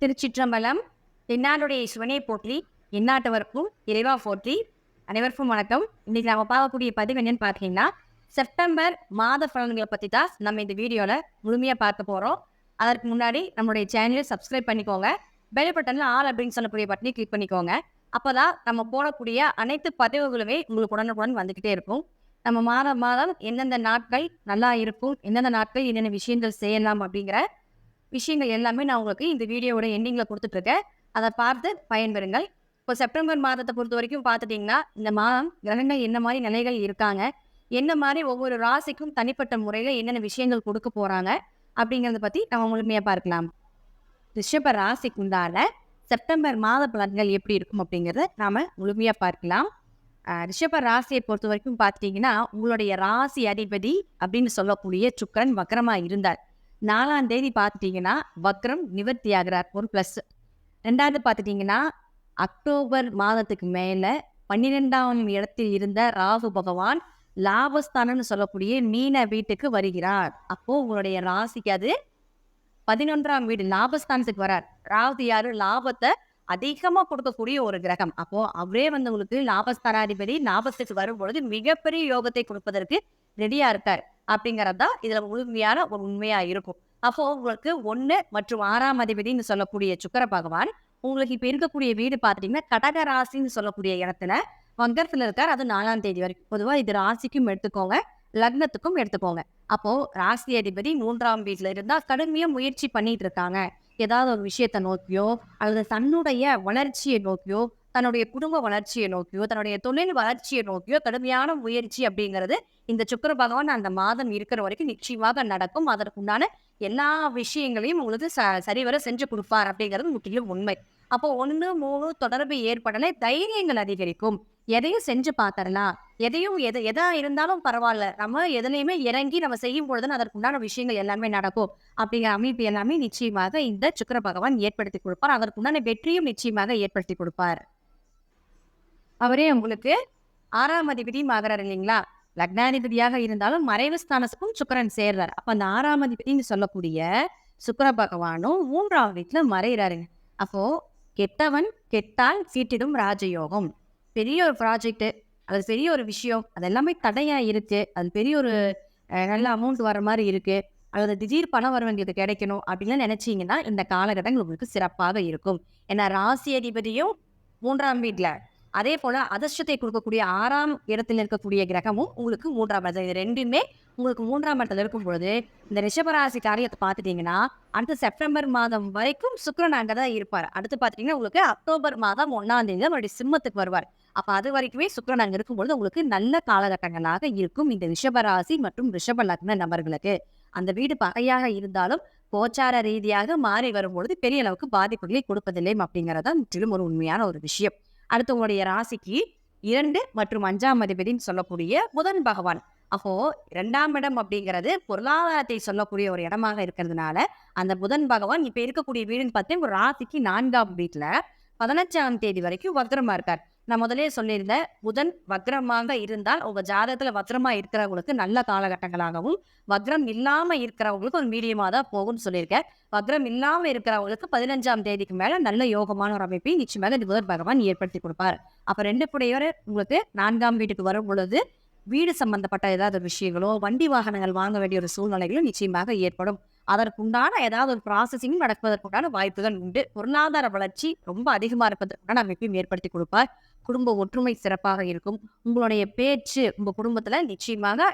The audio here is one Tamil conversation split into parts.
திருச்சிற்றம்பலம் என்னாருடைய சிவனை போற்றி எந்நாட்டவருக்கும் இறைவா போற்றி. அனைவருக்கும் வணக்கம். இன்னைக்கு நம்ம பார்க்கக்கூடிய பதிவு என்னன்னு பார்த்தீங்கன்னா செப்டம்பர் மாத பலன்களை பற்றி தான் நம்ம இந்த வீடியோவில் முழுமையாக பார்க்க போகிறோம் அதற்கு முன்னாடி நம்மளுடைய சேனலை சப்ஸ்கிரைப் பண்ணிக்கோங்க. பெல் பட்டனில் ஆல் அப்படின்னு சொல்லக்கூடிய பட்டனை கிளிக் பண்ணிக்கோங்க. அப்போ தான் நம்ம போடக்கூடிய அனைத்து பதிவுகளுமே உங்களுக்கு உடனுக்குடன் வந்துக்கிட்டே இருக்கும். நம்ம மாதம் மாதம் எந்தெந்த நாட்கள் நல்லா இருக்கும் எந்தெந்த நாட்கள் என்னென்ன விஷயங்கள் செய்யலாம் அப்படிங்கிற விஷயங்கள் எல்லாமே நான் உங்களுக்கு இந்த வீடியோவோட எண்டிங்கில் கொடுத்துட்ருக்கேன். அதை பார்த்து பயன்பெறுங்கள். இப்போ செப்டம்பர் மாதத்தை பொறுத்த வரைக்கும் பார்த்துட்டிங்கன்னா இந்த மாதம் கிரகங்கள் என்ன மாதிரி நிலைகள் இருக்காங்க என்ன மாதிரி ஒவ்வொரு ராசிக்கும் தனிப்பட்ட முறையில் என்னென்ன விஷயங்கள் கொடுக்க போகிறாங்க அப்படிங்கிறத பற்றி நம்ம முழுமையாக பார்க்கலாம். ரிஷப ராசிக்கு உண்டான செப்டம்பர் மாத பலன்கள் எப்படி இருக்கும் அப்படிங்கிறத நாம் முழுமையாக பார்க்கலாம். ரிஷப ராசியை பொறுத்த வரைக்கும் பார்த்தீங்கன்னா உங்களுடைய ராசி அதிபதி அப்படின்னு சொல்லக்கூடிய சுக்கரன் வக்கரமாக இருந்தார். நாலாம் தேதி பார்த்துட்டிங்கன்னா வக்ரம் நிவர்த்தி ஆகிறார். ஒரு ப்ளஸ் ரெண்டாவது பார்த்துட்டிங்கன்னா அக்டோபர் மாதத்துக்கு மேலே பன்னிரெண்டாம் இடத்தில் இருந்த ராகு பகவான் லாபஸ்தானம்னு சொல்லக்கூடிய மீன வீட்டுக்கு வருகிறார். அப்போது உங்களுடைய ராசிக்கு அது பதினொன்றாம் வீடு லாபஸ்தானத்துக்கு வரார். ராகு யாரு? லாபத்தை அதிகமாக கொடுக்கக்கூடிய ஒரு கிரகம். அப்போ அவரே வந்து உங்களுக்கு லாபஸ்தானாதிபதி லாபத்துக்கு வரும்பொழுது மிகப்பெரிய யோகத்தை கொடுப்பதற்கு ரெடியா இருக்கார். அப்படிங்கறது தான் இதுல முழுமையான ஒரு உண்மையா இருக்கும். அப்போ உங்களுக்கு ஒன்று மற்றும் ஆறாம் அதிபதினு சொல்லக்கூடிய சுக்கர பகவான் உங்களுக்கு இப்போ இருக்கக்கூடிய வீடு பார்த்தீங்கன்னா கடக ராசின்னு சொல்லக்கூடிய இடத்துல வங்கத்தில் இருக்கார். அது நாலாம் தேதி வரைக்கும் பொதுவாக இது ராசிக்கும் எடுத்துக்கோங்க லக்னத்துக்கும் எடுத்துக்கோங்க. அப்போ ராசி அதிபதி மூன்றாம் வீட்டுல இருந்தால் கடுமையாக முயற்சி பண்ணிட்டு இருக்காங்க. ஏதாவது ஒரு விஷயத்தை நோக்கியோ அல்லது தன்னுடைய வளர்ச்சியை நோக்கியோ தன்னுடைய குடும்ப வளர்ச்சியை நோக்கியோ தன்னுடைய தொழில் வளர்ச்சியை நோக்கியோ கடுமையான முயற்சி அப்படிங்கிறது இந்த சுக்கர பகவான் அந்த மாதம் இருக்கிற வரைக்கும் நிச்சயமாக நடக்கும். அதற்குண்டான எல்லா விஷயங்களையும் உங்களுக்கு ச சரிவர செஞ்சு கொடுப்பார் அப்படிங்கிறது முற்றிலும் உண்மை. அப்போ ஒன்று மூணு தொடர்பு ஏற்படலை தைரியங்கள் அதிகரிக்கும். எதையும் செஞ்சு பார்த்தரலாம் எதையும் எது எதா இருந்தாலும் பரவாயில்ல. நம்ம எதுலையுமே இறங்கி நம்ம செய்யும் பொழுது அதற்குண்டான விஷயங்கள் எல்லாமே நடக்கும். அப்படிங்கிற அமைப்பு எல்லாமே நிச்சயமாக இந்த சுக்கர பகவான் ஏற்படுத்தி கொடுப்பார். அதற்குண்டான வெற்றியும் நிச்சயமாக ஏற்படுத்தி கொடுப்பார். அவரே உங்களுக்கு ஆறாம் அதிபதியும் ஆகிறார் இல்லைங்களா? லக்னாதிபதியாக இருந்தாலும் மறைவு ஸ்தானத்துக்கும் சுக்கரன் சேர்றார். அப்ப அந்த ஆறாம் அதிபதினு சொல்லக்கூடிய சுக்கர பகவானும் மூன்றாம் வீட்டுல மறைகிறாருங்க அப்போ கெட்டவன் கெட்டால் சீட்டிடும் ராஜயோகம். பெரிய ஒரு ப்ராஜெக்ட் அது பெரிய ஒரு விஷயம். அது எல்லாமே தடையா இருக்கு. அது பெரிய ஒரு நல்ல அமௌண்ட் வர மாதிரி இருக்கு. அல்லது திடீர் பணம் வர வேண்டியது கிடைக்கணும் அப்படின்னு நினைச்சீங்கன்னா இந்த காலகட்டங்கள் உங்களுக்கு சிறப்பாக இருக்கும். ஏன்னா ராசி அதிபதியும் மூன்றாம் வீட்டில் அதே போல அதிர்ஷ்டத்தை கொடுக்கக்கூடிய ஆறாம் இடத்தில் இருக்கக்கூடிய கிரகமும் உங்களுக்கு மூன்றாம் இடத்துல. இது ரெண்டுமே உங்களுக்கு மூன்றாம் இடத்துல இருக்கும் பொழுது இந்த ரிஷபராசி காரியத்தை பார்த்துட்டீங்கன்னா அடுத்த செப்டம்பர் மாதம் வரைக்கும் சுக்கிரன் அங்கே தான் இருப்பார். அடுத்து பார்த்தீங்கன்னா உங்களுக்கு அக்டோபர் மாதம் ஒன்றாம் தேதி மறுபடியும் சிம்மத்துக்கு வருவார். அப்போ அது வரைக்குமே சுக்கரன் அங்கே இருக்கும்பொழுது உங்களுக்கு நல்ல காலகட்டங்களாக இருக்கும் இந்த ரிஷபராசி மற்றும் ரிஷப லக்ன நபர்களுக்கு. அந்த வீடு பகையாக இருந்தாலும் கோச்சார ரீதியாக மாறி வரும்பொழுது பெரிய அளவுக்கு பாதிப்புகளை கொடுப்பதில்லை அப்படிங்கிறதான் முற்றிலும் ஒரு உண்மையான ஒரு விஷயம். அடுத்து உங்களுடைய ராசிக்கு இரண்டு மற்றும் அஞ்சாம் அதிபதினு சொல்லக்கூடிய புதன் பகவான். அப்போ இரண்டாம் இடம் அப்படிங்கிறது பொருளாதாரத்தை சொல்லக்கூடிய ஒரு இடமாக இருக்கிறதுனால அந்த புதன் பகவான் இப்ப இருக்கக்கூடிய வீடுன்னு பார்த்தீங்கன்னா ஒரு ராசிக்கு நான்காம் வீட்டுல பதினஞ்சாம் தேதி வரைக்கும் வக்ரமா இருக்கார் நான் முதலே சொல்லியிருந்தேன் புதன் வக்ரமாக இருந்தால் உங்க ஜாதகத்துல வக்ரமா இருக்கிறவங்களுக்கு நல்ல காலகட்டங்களாகவும் வக்ரம் இல்லாம இருக்கிறவங்களுக்கு ஒரு மீடியமா தான் போகும்னு சொல்லியிருக்கேன். வக்ரம் இல்லாம இருக்கிறவங்களுக்கு பதினஞ்சாம் தேதிக்கு மேல நல்ல யோகமான ஒரு அமைப்பை நிச்சயமாக இந்த புதன் பகவான் ஏற்படுத்தி கொடுப்பார். அப்ப ரெண்டு புடையவர் உங்களுக்கு நான்காம் வீட்டுக்கு வரும் பொழுது வீடு சம்பந்தப்பட்ட ஏதாவது ஒரு விஷயங்களோ வண்டி வாகனங்கள் வாங்க வேண்டிய ஒரு சூழ்நிலைகளோ நிச்சயமாக ஏற்படும். அதற்குண்டான ஏதாவது ஒரு ப்ராசஸிங் நடப்பதற்குண்டான வாய்ப்புகள் உண்டு. பொருளாதார வளர்ச்சி ரொம்ப அதிகமாக இருப்பதற்குண்டான அமைப்பையும் ஏற்படுத்தி கொடுப்பார். குடும்ப ஒற்றுமை சிறப்பாக இருக்கும். உங்களுடைய பேச்சு உங்கள் குடும்பத்துல நிச்சயமாக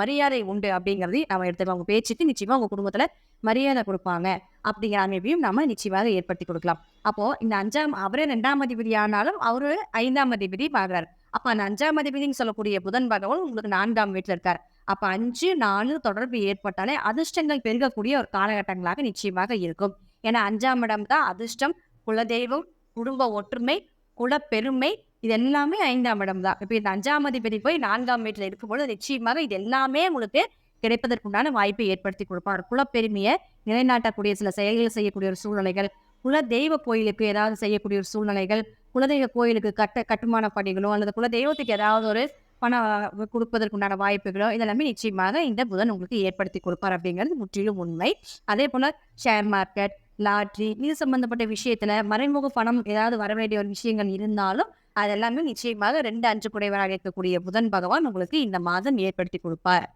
மரியாதை உண்டு அப்படிங்கிறதையும் நம்ம எடுத்துக்கலாம். உங்கள் பேச்சுக்கு நிச்சயமா உங்க குடும்பத்துல மரியாதை கொடுப்பாங்க அப்படிங்கிற அமைப்பையும் நம்ம நிச்சயமாக ஏற்படுத்தி கொடுக்கலாம். அப்போ இந்த அஞ்சாம் அவரே ரெண்டாம் அதிபதி ஆனாலும் அவர் ஐந்தாம் அதிபதி பார்க்குறாரு அப்ப அந்த அஞ்சாம் அதிபதினு சொல்லக்கூடிய புதன் பகவான் உங்களுக்கு நான்காம் வீட்டுல இருக்கார். அப்ப அஞ்சு நாலு தொடர்பு ஏற்பட்டாலே அதிர்ஷ்டங்கள் பெருகக்கூடிய ஒரு காலகட்டங்களாக நிச்சயமாக இருக்கும். ஏன்னா அஞ்சாம் இடம் தான் அதிர்ஷ்டம் குலதெய்வம் குடும்ப ஒற்றுமை குலப்பெருமை இது எல்லாமே ஐந்தாம் இடம் தான். இப்போ இந்த அஞ்சாம் அதிபதி போய் நான்காம் வீட்டில் இருக்கும்பொழுது நிச்சயமாக இது எல்லாமே உங்களுக்கு கிடைப்பதற்குண்டான வாய்ப்பை ஏற்படுத்தி கொடுப்பார். குலப்பெருமையை நிலைநாட்டக்கூடிய சில செயல்கள் செய்யக்கூடிய ஒரு சூழ்நிலைகள் குல தெய்வ கோயிலுக்கு ஏதாவது செய்யக்கூடிய ஒரு சூழ்நிலைகள் குலதெய்வ கோயிலுக்கு கட்ட கட்டுமான பணிகளோ அல்லது குலதெய்வத்துக்கு ஏதாவது ஒரு பணம் கொடுப்பதற்குண்டான வாய்ப்புகளோ இதெல்லாமே நிச்சயமாக இந்த புதன் உங்களுக்கு ஏற்படுத்தி கொடுப்பார் அப்படிங்கிறது முற்றிலும் உண்மை. அதே போல ஷேர் மார்க்கெட் லாட்ரி இது சம்பந்தப்பட்ட விஷயத்துல மறைமுக பணம் ஏதாவது வர வேண்டிய ஒரு விஷயங்கள் இருந்தாலும் அதெல்லாமே நிச்சயமாக ரெண்டு அஞ்சு குறைவராக இருக்கக்கூடிய புதன் பகவான் உங்களுக்கு இந்த மாதம் ஏற்படுத்தி கொடுப்பார்.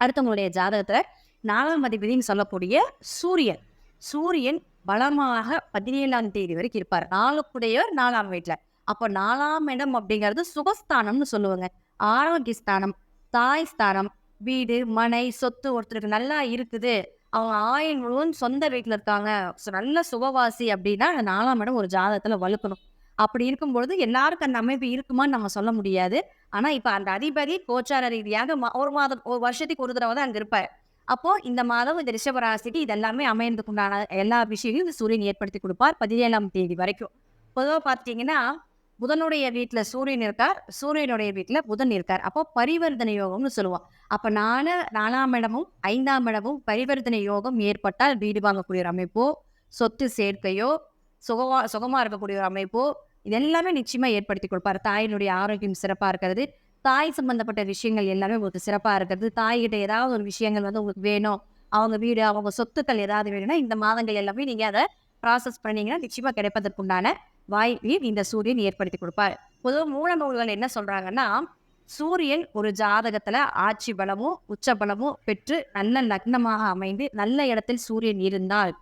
அடுத்தவங்களுடைய ஜாதகத்துல நாலாம் அதிபதினு சொல்லக்கூடிய சூரியன். சூரியன் பலமாக பதினேழாம் தேதி வரைக்கும் இருப்பார். நாலுக்குடையவர் நாலாம் வீட்டில். அப்போ நாலாம் இடம் அப்படிங்கிறது சுகஸ்தானம்னு சொல்லுவாங்க. ஆரோக்கிய ஸ்தானம் தாய் ஸ்தானம் வீடு மனை சொத்து ஒருத்தருக்கு நல்லா இருக்குது. அவங்க ஆயுள் முழுவதும் சொந்த வீட்டில் இருக்காங்க. நல்ல சுகவாசி அப்படின்னா அந்த நாலாம் இடம் ஒரு ஜாதகத்தில் வலுக்கணும். அப்படி இருக்கும்பொழுது எல்லாருக்கும் அந்த அமைப்பு இருக்குமான்னு நம்ம சொல்ல முடியாது. ஆனால் இப்போ அந்த அதிபதி கோச்சார ரீதியாக மா- ஒரு மாதம் ஒரு வருஷத்துக்கு ஒரு தடவை தான் அங்கே இருப்பார். அப்போ இந்த மாதம் இந்த ரிஷபராசிக்கு இதெல்லாமே அமையறதுக்குண்டான எல்லா விஷயங்களும் இந்த சூரியன் ஏற்படுத்தி கொடுப்பார் பதினேழாம் தேதி வரைக்கும். பொதுவாக பார்த்தீங்கன்னா புதனுடைய வீட்டில் சூரியன் இருக்கார் சூரியனுடைய வீட்டில் புதன் இருக்கார். அப்போ பரிவர்த்தனை யோகம்னு சொல்லுவோம். அப்போ நாலு நாலாம் இடமும் ஐந்தாம் இடமும் பரிவர்த்தனை யோகம் ஏற்பட்டால் வீடு வாங்கக்கூடிய ஒரு அமைப்போ சொத்து சேர்க்கையோ சுகமா சுகமா இருக்கக்கூடிய ஒரு அமைப்போ இது எல்லாமே நிச்சயமாக ஏற்படுத்தி கொடுப்பார். தாயினுடைய ஆரோக்கியம் சிறப்பாக இருக்கிறது. தாய் சம்பந்தப்பட்ட விஷயங்கள் எல்லாமே உங்களுக்கு சிறப்பாக இருக்கிறது. தாய்கிட்ட ஏதாவது ஒரு விஷயங்கள் வந்து உங்களுக்கு வேணும். அவங்க வீடு அவங்க சொத்துக்கள் ஏதாவது வேணும்னா இந்த மாதங்கள் எல்லாமே நீங்கள் அதை ப்ராசஸ் பண்ணீங்கன்னா நிச்சயமாக கிடைப்பதற்குண்டான வாய்ப்பையும் இந்த சூரியன் ஏற்படுத்தி கொடுப்பார். பொதுவாக மூல நூல்கள் என்ன சொல்கிறாங்கன்னா சூரியன் ஒரு ஜாதகத்தில் ஆட்சி பலமோ உச்ச பலமோ பெற்று நல்ல லக்னமாக அமைந்து நல்ல இடத்தில் சூரியன் இருந்தால்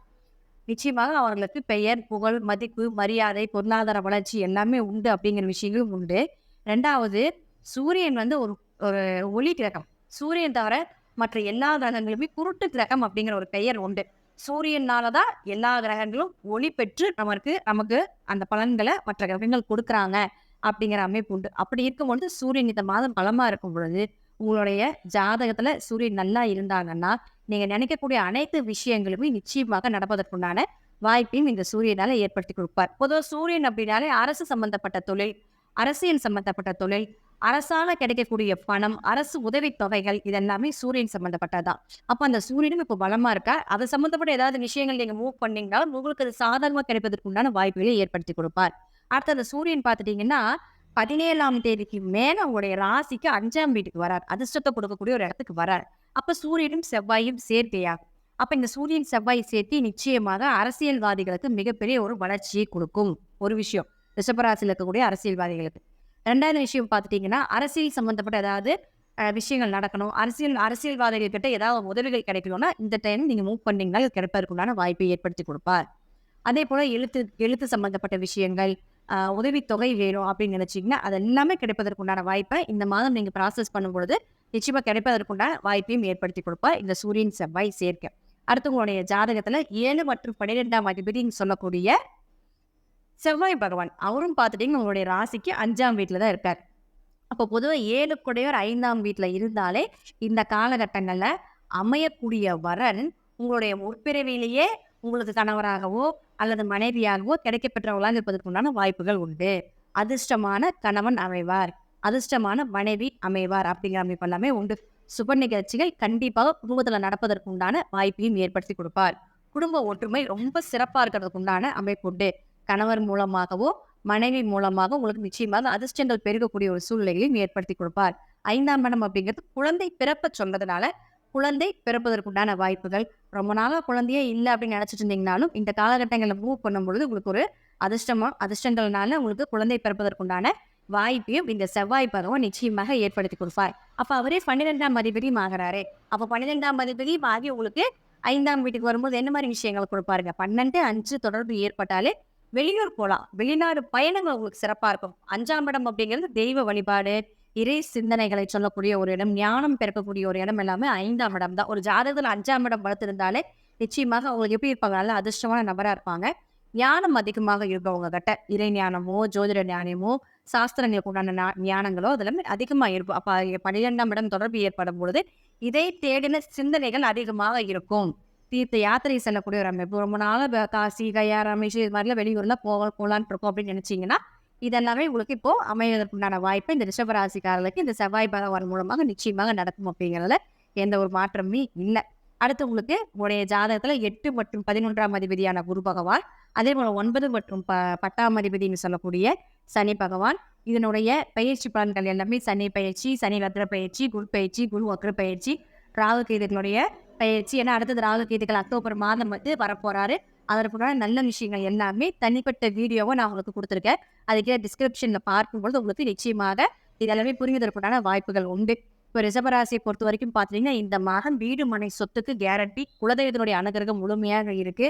நிச்சயமாக அவர்களுக்கு பெயர் புகழ் மதிப்பு மரியாதை பொருளாதார வளர்ச்சி எல்லாமே உண்டு அப்படிங்கிற விஷயங்களும் உண்டு. ரெண்டாவது சூரியன் வந்து ஒரு ஒரு ஒளி கிரகம். சூரியன் தவிர மற்ற எல்லா கிரகங்களுமே குருட்டு கிரகம் அப்படிங்கிற ஒரு பெயர் உண்டு. சூரியனால தான் எல்லா கிரகங்களும் ஒளி பெற்று நமக்கு நமக்கு அந்த பலன்களை மற்ற கிரகங்கள் கொடுக்குறாங்க அப்படிங்கிற அமைப்பு உண்டு. அப்படி இருக்கும்பொழுது சூரியன் இந்த மாதம் பலமா இருக்கும் பொழுது உங்களுடைய ஜாதகத்துல சூரியன் நல்லா இருந்தாங்கன்னா நீங்க நினைக்கக்கூடிய அனைத்து விஷயங்களுமே நிச்சயமாக நடப்பதற்குண்டான வாய்ப்பையும் இந்த சூரியனால ஏற்படுத்தி கொடுப்பார். பொதுவாக சூரியன் அப்படின்னாலே அரசு சம்பந்தப்பட்ட தொழில் அரசியல் சம்பந்தப்பட்ட தொழில் அரசால கிடைக்கக்கூடிய பணம் அரசு உதவித் தொகைகள் இதெல்லாமே சூரியன் சம்பந்தப்பட்டதுதான். அப்ப அந்த சூரியனும் இப்போ பலமா இருக்கா அது சம்பந்தப்பட்ட ஏதாவது விஷயங்கள் நீங்க மூவ் பண்ணீங்கன்னா உங்களுக்கு அது சாதகமா கிடைப்பதற்கு உண்டான வாய்ப்புகளை ஏற்படுத்தி கொடுப்பார். அடுத்து அந்த சூரியன் பார்த்துட்டீங்கன்னா பதினேழாம் தேதிக்கு மேல உங்களுடைய ராசிக்கு அஞ்சாம் வீட்டுக்கு வரார். அதிர்ஷ்டத்தை கொடுக்கக்கூடிய ஒரு இடத்துக்கு வரார். அப்ப சூரியனும் செவ்வாயும் சேர்க்கையாகும். அப்ப இந்த சூரியன் செவ்வாய் சேர்த்தி நிச்சயமாக அரசியல்வாதிகளுக்கு மிகப்பெரிய ஒரு வளர்ச்சியை கொடுக்கும் ஒரு விஷயம். ரிஷபராசியில் இருக்கக்கூடிய அரசியல்வாதிகளுக்கு. ரெண்டாவது விஷயம் பார்த்துட்டிங்கன்னா அரசியல் சம்மந்தப்பட்ட ஏதாவது விஷயங்கள் நடக்கணும். அரசியல் அரசியல்வாதிகள் கிட்ட ஏதாவது உதவிகள் கிடைக்கணும்னா இந்த டைம் நீங்கள் மூவ் பண்ணீங்கன்னா கிடைப்பதற்குண்டான வாய்ப்பை ஏற்படுத்தி கொடுப்பார். அதே போல் எழுத்து எழுத்து சம்மந்தப்பட்ட விஷயங்கள் உதவித்தொகை வேணும் அப்படின்னு நினச்சிங்கன்னா அது எல்லாமே கிடைப்பதற்குண்டான வாய்ப்பை இந்த மாதம் நீங்கள் ப்ராசஸ் பண்ணும்பொழுது நிச்சயமாக கிடைப்பதற்குண்டான வாய்ப்பையும் ஏற்படுத்தி கொடுப்பார் இந்த சூரியன் செவ்வாய் சேர்க்கை. அடுத்து உங்களுடைய ஏழு மற்றும் பன்னிரெண்டாம் அதிபதினு சொல்லக்கூடிய செவ்வாய் பகவான் அவரும் பார்த்துட்டிங்கன்னா உங்களுடைய ராசிக்கு அஞ்சாம் வீட்டில் தான் இருக்கார். அப்போ பொதுவாக ஏழு குடையோர் ஐந்தாம் வீட்டில் இருந்தாலே இந்த காலகட்டங்களில் அமையக்கூடிய வரன் உங்களுடைய முற்பிறவிலேயே உங்களுக்கு கணவராகவோ அல்லது மனைவியாகவோ கிடைக்கப்பெற்றவர்களாக இருப்பதற்குண்டான வாய்ப்புகள் உண்டு. அதிர்ஷ்டமான கணவன் அமைவார். அதிர்ஷ்டமான மனைவி அமைவார் அப்படிங்கிற அமைப்பு எல்லாமே உண்டு. சுப நிகழ்ச்சிகள் கண்டிப்பாக குடும்பத்தில் நடப்பதற்கு உண்டான வாய்ப்பையும் ஏற்படுத்தி கொடுப்பார். குடும்ப ஒற்றுமை ரொம்ப சிறப்பாக இருக்கிறதுக்கு உண்டான அமைப்பு உண்டு. கணவர் மூலமாகவோ மனைவி மூலமாக உங்களுக்கு நிச்சயமாக அதிர்ஷ்டங்கள் பெருகக்கூடிய ஒரு சூழ்நிலையையும் ஏற்படுத்தி கொடுப்பார். ஐந்தாம் இடம் அப்படிங்கிறது குழந்தை பிறப்ப சொன்னதுனால குழந்தை பிறப்பதற்குண்டான வாய்ப்புகள். ரொம்ப நாளாக குழந்தையே இல்லை அப்படின்னு நினச்சிட்டு இருந்தீங்கனாலும் இந்த காலகட்டங்களில் மூவ் பண்ணும் பொழுது உங்களுக்கு ஒரு அதிர்ஷ்டமா அதிர்ஷ்டங்கள்னால உங்களுக்கு குழந்தை பிறப்பதற்குண்டான வாய்ப்பையும் இந்த செவ்வாய் பருவம் நிச்சயமாக ஏற்படுத்தி கொடுப்பார். அப்ப அவரே பன்னிரெண்டாம் அதிபதியும் ஆகிறாரே. அப்ப பன்னிரெண்டாம் அதிபதியும் ஆகி உங்களுக்கு ஐந்தாம் வீட்டுக்கு வரும்போது என்ன மாதிரி விஷயங்கள் கொடுப்பாருங்க? பன்னெண்டு அஞ்சு தொடர்பு ஏற்பட்டாலே வெளியூர் போகலாம் வெளிநாடு பயணங்கள் உங்களுக்கு சிறப்பாக இருக்கும். அஞ்சாம் இடம் அப்படிங்கிறது தெய்வ வழிபாடு இறை சிந்தனைகளை சொல்லக்கூடிய ஒரு இடம் ஞானம் பிறக்கக்கூடிய ஒரு இடம் எல்லாமே ஐந்தாம் இடம் தான். ஒரு ஜாதகத்தில் அஞ்சாம் இடம் வளர்த்துருந்தாலே நிச்சயமாக அவங்களுக்கு எப்படி இருப்பாங்க? நல்ல அதிர்ஷ்டமான நபராக இருப்பாங்க. ஞானம் அதிகமாக இருக்கும் அவங்க கிட்ட இறை ஞானமோ ஜோதிட ஞானமோ சாஸ்திரங்களுக்கு உண்டான ஞானங்களோ அதெல்லாமே அதிகமாக இருக்கும். அப்போ பன்னிரெண்டாம் இடம் தொடர்பு ஏற்படும் பொழுது இதை தேடின சிந்தனைகள் அதிகமாக இருக்கும். தீர்த்த யாத்திரை செல்லக்கூடிய ஒரு அமைப்பு. ரொம்ப நாளாக காசி கயா ரமேஷ் இது மாதிரிலாம் வெளியூர்ல போக போகலான்னு இருக்கோம் அப்படின்னு நினைச்சீங்கன்னா இதெல்லாமே உங்களுக்கு இப்போ அமைவதற்குண்டான வாய்ப்பு இந்த ரிஷபராசிக்காரர்களுக்கு இந்த செவ்வாய் பகவான் மூலமாக நிச்சயமாக நடக்கும் அப்படிங்கிறதுல எந்த ஒரு மாற்றமே இல்லை. அடுத்து உங்களுக்கு உங்களுடைய ஜாதகத்தில் எட்டு மற்றும் பதினொன்றாம் அதிபதியான குரு பகவான் அதே போல ஒன்பது மற்றும் ப பத்தாம் அதிபதினு சொல்லக்கூடிய சனி பகவான் இதனுடைய பயிற்சி பலன்கள் எல்லாமே சனி பயிற்சி சனி வக்ர பயிற்சி குரு பயிற்சி குரு வக்ர பயிற்சி ராகு கேதுகளுடைய பயிற்சி ஏன்னா அடுத்தது ராகு கேதுகள் அக்டோபர் மாதம் வந்து வரப்போறாரு. அதற்குண்டான நல்ல விஷயங்கள் எல்லாமே தனிப்பட்ட வீடியோவை நான் உங்களுக்கு கொடுத்துருக்கேன். அதுக்கே டிஸ்கிரிப்ஷனில் பார்க்கும்பொழுது உங்களுக்கு நிச்சயமாக இதெல்லாமே புரிவதற்குண்டான வாய்ப்புகள் உண்டு. இப்போ ரிசபராசியை பொறுத்த வரைக்கும் பார்த்தீங்கன்னா இந்த மாதம் வீடு மனை சொத்துக்கு கேரண்டி குலதெய்வத்தினுடைய அனுகிரகம் முழுமையாக இருக்கு.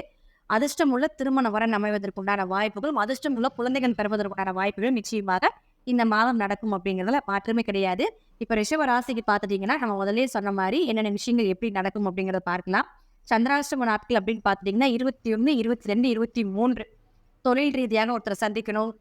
அதிர்ஷ்டம் உள்ள திருமணம் வர அமைவதற்குண்டான வாய்ப்புகளும் அதிர்ஷ்டம் உள்ள குழந்தைகள் பெறுவதற்குண்டான வாய்ப்புகளும் நிச்சயமாக இந்த மாதம் நடக்கும் அப்படிங்கிறதுல மாற்றமே கிடையாது. இப்போ ரிஷப ராசிக்கு பார்த்துட்டீங்கன்னா நம்ம முதலே சொன்ன மாதிரி என்னென்ன விஷயங்கள் எப்படி நடக்கும் அப்படிங்கிறத பார்க்கலாம். சந்திராஷ்டம நாட்கள் அப்படின்னு பார்த்துட்டிங்கன்னா இருபத்தி ஒன்று இருபத்தி ரெண்டு இருபத்தி மூன்று தொழில் ரீதியாக ஒருத்தரை சந்திக்கணும்.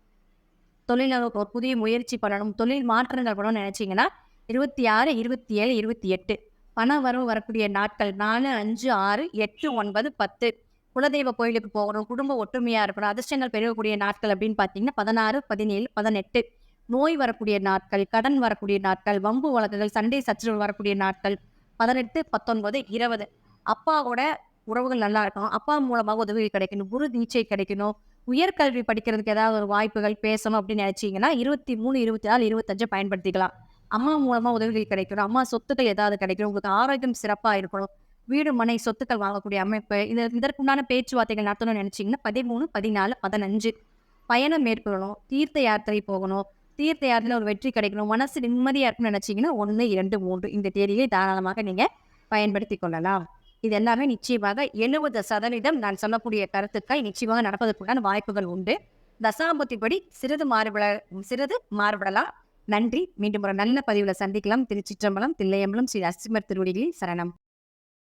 தொழில் ஒரு புதிய முயற்சி பண்ணணும். தொழில் மாற்றங்கள் பண்ணணும்னு நினச்சிங்கன்னா இருபத்தி ஆறு இருபத்தி ஏழு இருபத்தி எட்டு பண வரவு வரக்கூடிய நாட்கள் நாலு அஞ்சு ஆறு எட்டு ஒன்பது பத்து. குலதெய்வ கோயிலுக்கு போகணும். குடும்ப ஒற்றுமையாக இருக்கணும். அதிர்ஷ்டங்கள் பெருகக்கூடிய நாட்கள் அப்படின்னு பார்த்தீங்கன்னா பதினாறு பதினேழு பதினெட்டு. நோய் வரக்கூடிய நாட்கள் கடன் வரக்கூடிய நாட்கள் வம்பு வழக்குகள் சண்டை சச்சரவு வரக்கூடிய நாட்கள். பதினெட்டு பத்தொன்பது இருபது. அப்பாவோட உறவுகள் நல்லா இருக்கணும். அப்பா மூலமாக உதவி கிடைக்கணும். குரு தீட்சை கிடைக்கணும். உயர்கல்வி படிக்கிறதுக்கு ஏதாவது ஒரு வாய்ப்புகள் பேசணும் அப்படின்னு நினைச்சீங்கன்னா இருபத்தி மூணு இருபத்தி நாலு இருபத்தஞ்சு பயன்படுத்திக்கலாம். அம்மா மூலமாக உதவிகள் கிடைக்கணும். அம்மா சொத்துக்கள் ஏதாவது கிடைக்கணும். உங்களுக்கு ஆரோக்கியம் சிறப்பாக இருக்கணும். வீடு மனை சொத்துக்கள் வாங்கக்கூடிய அமைப்பு. இது இதற்குண்டான பேச்சுவார்த்தைகள் நடத்தணும்னு நினைச்சீங்கன்னா பதிமூணு பதினாலு பதினஞ்சு. பயணம் மேற்கொள்ளணும். தீர்த்த யாத்திரை போகணும். தீர்த்த யாத்திரையில் ஒரு வெற்றி கிடைக்கணும். மனசு நிம்மதியாக இருக்குன்னு நினைச்சீங்கன்னா ஒன்று இரண்டு மூன்று இந்த தேதியை தாராளமாக நீங்கள் பயன்படுத்தி கொள்ளலாம். இது எல்லாமே நிச்சயமாக எழுபது சதவீதம் நான் சொல்லக்கூடிய கருத்துக்கள் நிச்சயமாக நடப்பதற்குண்டான வாய்ப்புகள் உண்டு. தசாபத்திப்படி சிறிது மாறுபட சிறிது மாறுபடலாம். நன்றி. மீண்டும் ஒரு நல்ல பதிவில் சந்திக்கலாம். திருச்சிற்றம்பலம் தில்லையம்பலம் ஸ்ரீ அஸ்திமர் திருவடிகளில் சரணம்.